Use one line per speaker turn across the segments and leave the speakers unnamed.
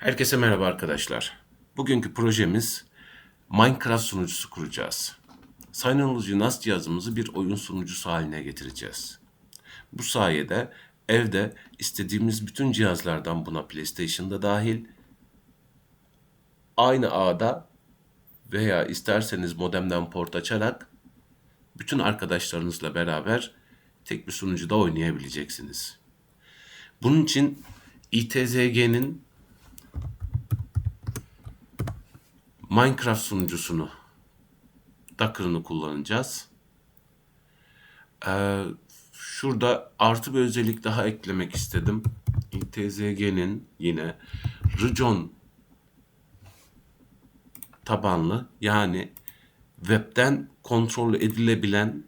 Herkese merhaba arkadaşlar. Bugünkü projemiz Minecraft sunucusu kuracağız. Synology NAS cihazımızı bir oyun sunucusu haline getireceğiz. Bu sayede evde istediğimiz bütün cihazlardan buna PlayStation'da dahil aynı ağda veya isterseniz modemden port açarak bütün arkadaşlarınızla beraber tek bir sunucuda oynayabileceksiniz. Bunun için ITZG'nin Minecraft sunucusunu Docker'ını kullanacağız. Ee, şurada artı bir özellik daha eklemek istedim. ITZG'nin yine Rjon tabanlı yani webten kontrol edilebilen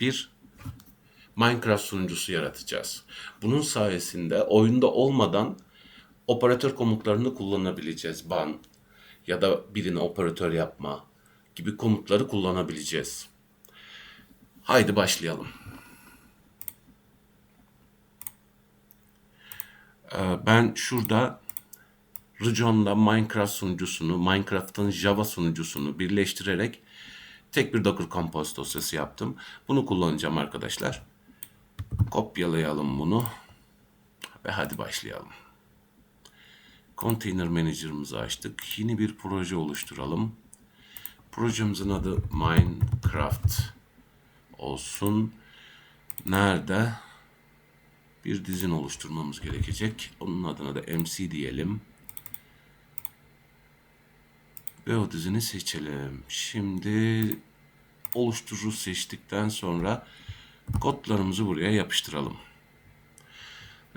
bir Minecraft sunucusu yaratacağız. Bunun sayesinde oyunda olmadan operatör komutlarını kullanabileceğiz. Ban ya da birini operatör yapma gibi komutları kullanabileceğiz. Haydi başlayalım. Ee, Ben şurada Rjon'la Minecraft sunucusunu, Minecraft'ın Java sunucusunu birleştirerek tek bir Docker Compose dosyası yaptım. Bunu kullanacağım arkadaşlar. Kopyalayalım bunu ve hadi başlayalım. Container Manager'ımızı açtık. Yeni bir proje oluşturalım. Projemizin adı Minecraft olsun. Nerede? Bir dizin oluşturmamız gerekecek. Onun adına da MC diyelim. Ve o dizini seçelim. Şimdi oluşturur seçtikten sonra kodlarımızı buraya yapıştıralım.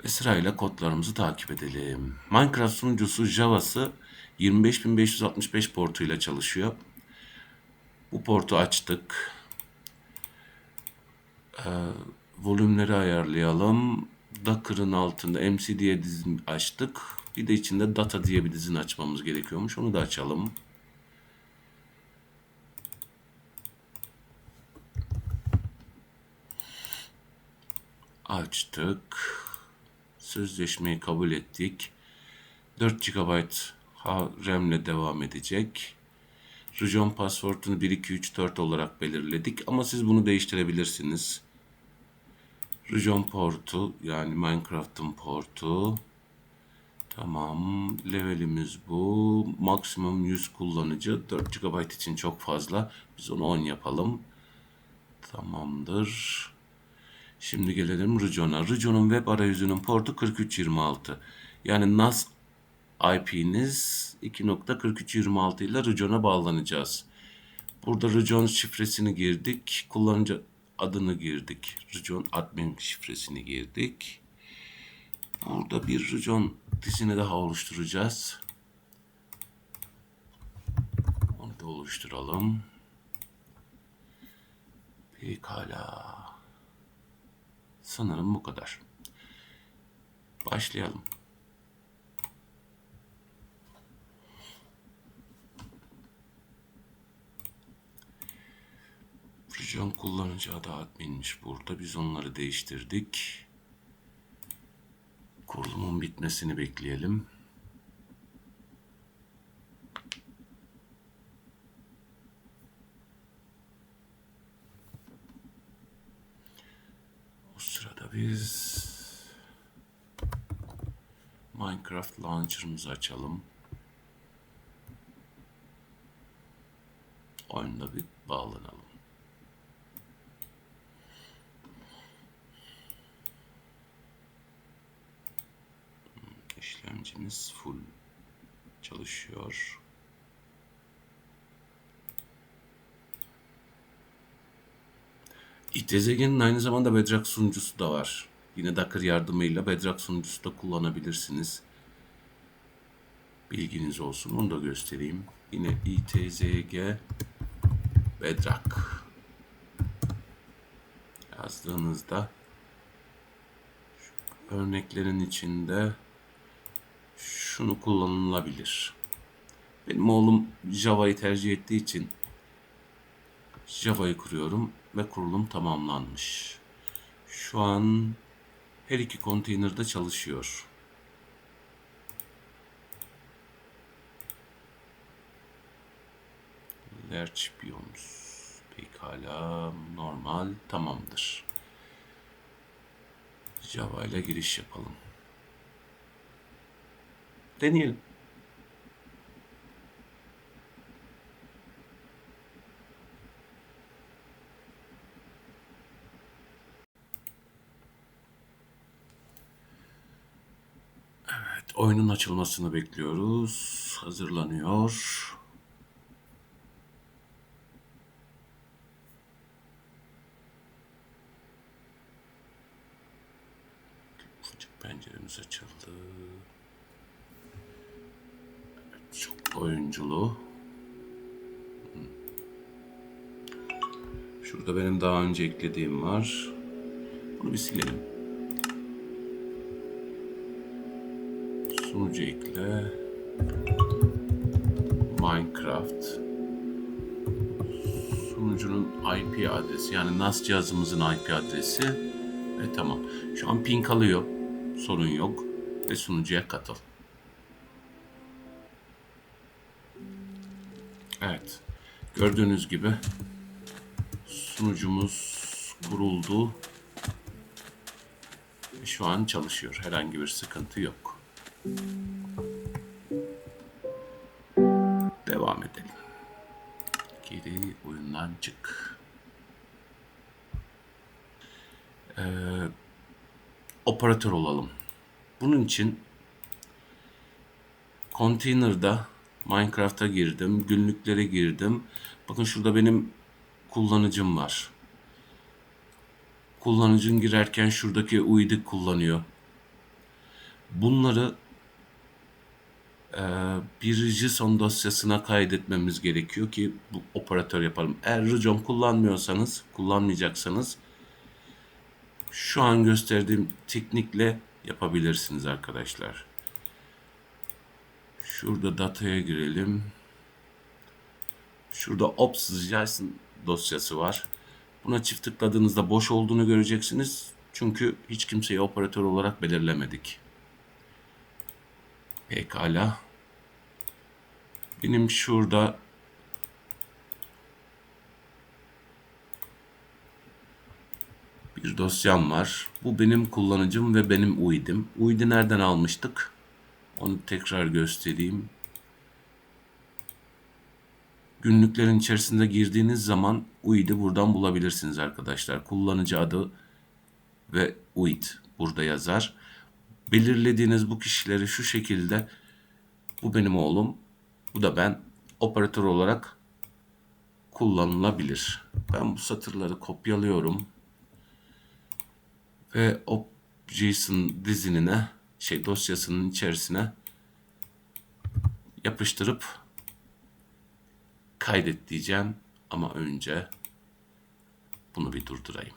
Ve sırayla kodlarımızı takip edelim. Minecraft sunucusu Java'sı 25565 portuyla çalışıyor. Bu portu açtık. Ee, volümleri ayarlayalım. Docker'ın altında MC diye dizin açtık. Bir de içinde data diye bir dizin açmamız gerekiyormuş. Onu da açalım. Açtık. Sözleşmeyi kabul ettik. 4 GB RAM'le devam edecek. Region password'unu 1, 2, 3, 4 olarak belirledik. Ama siz bunu değiştirebilirsiniz. Region portu yani Minecraft'ın portu. Tamam. Levelimiz bu. Maksimum 100 kullanıcı. 4 GB için çok fazla. Biz onu 10 yapalım. Tamamdır. Şimdi gelelim Region'a. Region'un web arayüzünün portu 4326. Yani NAS IP'niz 2.4326 ile Region'a bağlanacağız. Burada Region şifresini girdik. Kullanıcı adını girdik. Region admin şifresini girdik. Burada bir Region dizini daha oluşturacağız. Onu da oluşturalım. Pekala. Sanırım bu kadar. Başlayalım. Fusion kullanıcı adı adminmiş burada. Biz onları değiştirdik. Kurulumun bitmesini bekleyelim. O sırada biz Minecraft Launcher'ımızı açalım. Oyunda bir bağlanalım. Hmm, İşlemcimiz full çalışıyor. İTZG'nin aynı zamanda Bedrock sunucusu da var. Yine Docker yardımıyla Bedrock sunucusu da kullanabilirsiniz. Bilginiz olsun. Onu da göstereyim. Yine ITZG Bedrock yazdığınızda örneklerin içinde şunu kullanılabilir. Benim oğlum Java'yı tercih ettiği için Java'yı kuruyorum ve kurulum tamamlanmış. Şu an her iki konteynerde çalışıyor. Lerch Biomus. Pekala normal tamamdır. Java ile giriş yapalım. Deneyelim. Oyunun açılmasını bekliyoruz. Hazırlanıyor. Penceremiz açıldı. Evet, çok oyunculu. Şurada benim daha önce eklediğim var. Bunu bir silelim. Sunucu ekle. Minecraft. Sunucunun IP adresi yani NAS cihazımızın IP adresi. Ve tamam. Şu an ping alıyor. Sorun yok. Ve sunucuya katıl. Evet. Gördüğünüz gibi sunucumuz kuruldu. Şu an çalışıyor. Herhangi bir sıkıntı yok. Devam edelim. Geri oyundan çık. Ee, operatör olalım. Bunun için Container'da Minecraft'a girdim. Günlüklere girdim. Bakın şurada benim kullanıcım var. Kullanıcın girerken şuradaki UID'i kullanıyor. Bunları bir JSON dosyasına kaydetmemiz gerekiyor ki bu operatör yapalım. Eğer Rjom kullanmıyorsanız, kullanmayacaksanız şu an gösterdiğim teknikle yapabilirsiniz arkadaşlar. Şurada dataya girelim. Şurada ops JSON dosyası var. Buna çift tıkladığınızda boş olduğunu göreceksiniz. Çünkü hiç kimseyi operatör olarak belirlemedik. Pekala. Benim şurada bir dosyam var. Bu benim kullanıcım ve benim UID'im. UID'i nereden almıştık? Onu tekrar göstereyim. Günlüklerin içerisinde girdiğiniz zaman UID'i buradan bulabilirsiniz arkadaşlar. Kullanıcı adı ve UID burada yazar. Belirlediğiniz bu kişileri şu şekilde bu benim oğlum, bu da ben operatör olarak kullanılabilir. Ben bu satırları kopyalıyorum ve o JSON dizinine şey dosyasının içerisine yapıştırıp kaydet diyeceğim ama önce bunu bir durdurayım.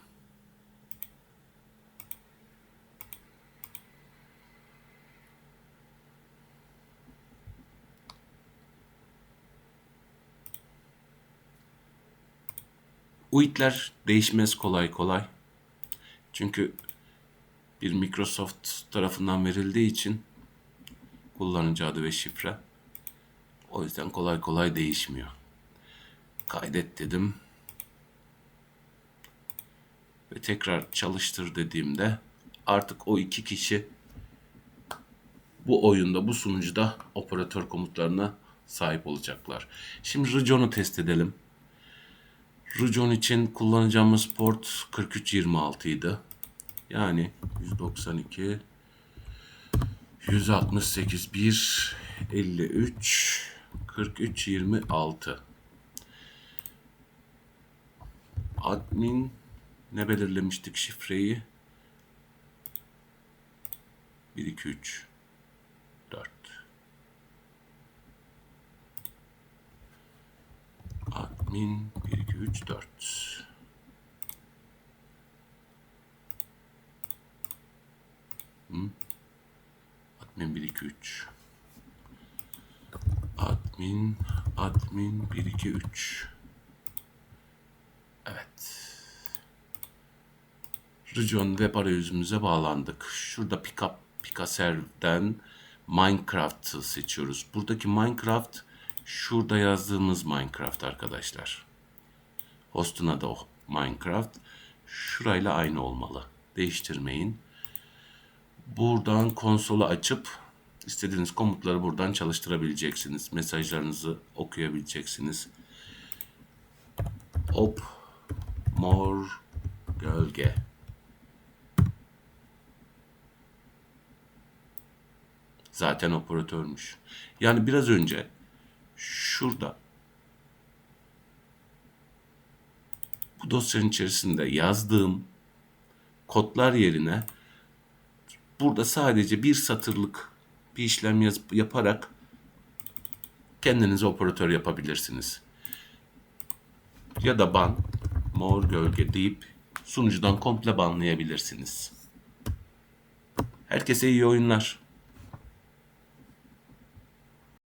UID'ler değişmez kolay kolay. Çünkü bir Microsoft tarafından verildiği için kullanıcı adı ve şifre. O yüzden kolay kolay değişmiyor. Kaydet dedim. Ve tekrar çalıştır dediğimde artık o iki kişi bu oyunda, bu sunucuda operatör komutlarına sahip olacaklar. Şimdi Region'u test edelim. Region için kullanacağımız port 4326 idi. Yani 192 168 1 53 43 26 Admin ne belirlemiştik şifreyi? 1 2 3 4 Admin 1 2 3 4 Hı? Admin 1 2 3 Admin admin 1 2 3 Evet. Region web arayüzümüze bağlandık. Şurada pickup Picaserv'den Minecraft'ı seçiyoruz. Buradaki Minecraft Şurada yazdığımız Minecraft arkadaşlar. Host'un adı Minecraft. Şurayla aynı olmalı. Değiştirmeyin. Buradan konsolu açıp istediğiniz komutları buradan çalıştırabileceksiniz. Mesajlarınızı okuyabileceksiniz. Op mor gölge. Zaten operatörmüş. Yani biraz önce şurada bu dosyanın içerisinde yazdığım kodlar yerine burada sadece bir satırlık bir işlem yaz- yaparak kendinize operatör yapabilirsiniz. Ya da ban, mor gölge deyip sunucudan komple banlayabilirsiniz. Herkese iyi oyunlar.